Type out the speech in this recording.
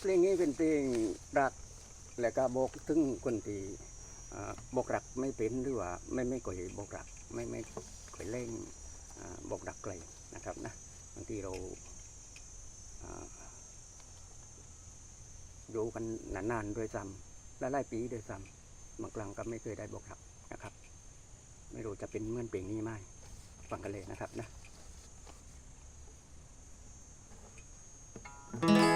เพลงนี้เป็นเพลงรัก และก็บอกถึงคนที่บอกรักไม่เป็นหรือว่าไม่ไม่ก่อยบอกรักไม่ไม่ก่อยเล่นบอกรักไกลนะครับนะบางทีเราอยู่กันนานๆโดวยซ้ำและหลายปีโดวยซ้ำบางครั้งก็ไม่เคยได้บอกรักนะครับ ไม่รู้จะเป็นเหมือนเพลงนี้ไหมฟังกันเลยนะครับนะเ